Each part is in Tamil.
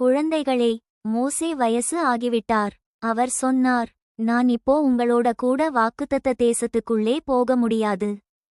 குழந்தைகளே மோசே வயசு ஆகிவிட்டார். அவர் சொன்னார் நான் இப்போ உங்களோட கூட வாக்குத்தத்த தேசத்துக்குள்ளே போக முடியாது.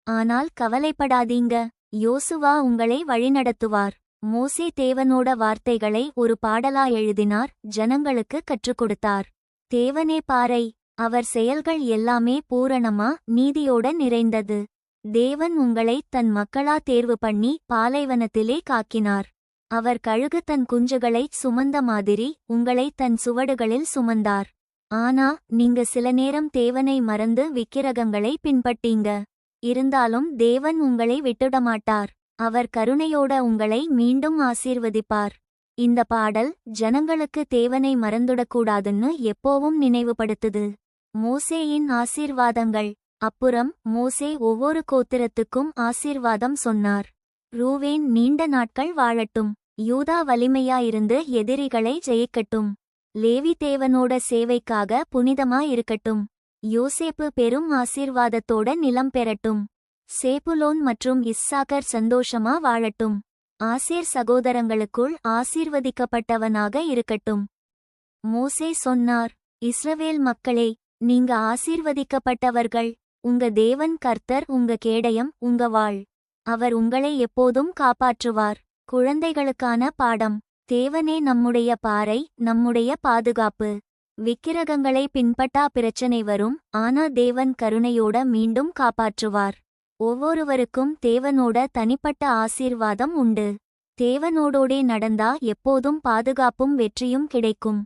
ஆனால் கவலைப்படாதீங்க. யோசுவா உங்களை வழிநடத்துவார். மோசே தேவனோட வார்த்தைகளை ஒரு பாடலா எழுதினார் ஜனங்களுக்கு கற்றுக் கொடுத்தார். தேவனே பாறை அவர் செயல்கள் எல்லாமே பூரணமா நீதியோட நிறைந்தது. தேவன் உங்களை தன் மக்களா தேர்வு பண்ணி பாலைவனத்திலே காக்கினார். அவர் கழுகு தன் குஞ்சுகளைச் சுமந்த மாதிரி உங்களை தன் சுவடுகளில் சுமந்தார். ஆனா நீங்க சில நேரம் தேவனை மறந்து விக்கிரகங்களை பின்பட்டீங்க இருந்தாலும் தேவன் உங்களை விட்டுடமாட்டார். அவர் கருணையோட உங்களை மீண்டும் ஆசீர்வதிப்பார். இந்த பாடல் ஜனங்களுக்கு தேவனை மறந்துடக்கூடாதுன்னு எப்போவும் நினைவுபடுத்துது. மோசேயின் ஆசீர்வாதங்கள். அப்புறம் மோசே ஒவ்வொரு கோத்திரத்துக்கும் ஆசீர்வாதம் சொன்னார். ரூவேன் நீண்ட நாட்கள் வாழட்டும். யூதா வலிமையாயிருந்து எதிரிகளை ஜெயிக்கட்டும். லேவி தேவனோட சேவைக்காக புனிதமா இருக்கட்டும் யோசேப்பு பெரும் ஆசீர்வாதத்தோட நிலம் பெறட்டும். சேப்புலோன் மற்றும் இஸ்ஸாக்கர் சந்தோஷமா வாழட்டும். ஆசேர் சகோதரங்களுக்குள் ஆசீர்வதிக்கப்பட்டவனாக இருக்கட்டும். மோசே சொன்னார் இஸ்ரவேல் மக்களே நீங்க ஆசீர்வதிக்கப்பட்டவர்கள். உங்க தேவன் கர்த்தர் உங்க கேடயம் உங்க வாழ். அவர் உங்களை எப்போதும் காப்பாற்றுவார். குழந்தைகளுக்கான பாடம். தேவனே நம்முடைய பாறை நம்முடைய பாதுகாப்பு. விக்கிரகங்களை பின்பட்டா பிரச்சனை வரும் ஆனா தேவன் கருணையோட மீண்டும் காப்பாற்றுவார். ஒவ்வொருவருக்கும் தேவனோட தனிப்பட்ட ஆசீர்வாதம் உண்டு. தேவனோடோடே நடந்தா எப்போதும் பாதுகாப்பும் வெற்றியும் கிடைக்கும்.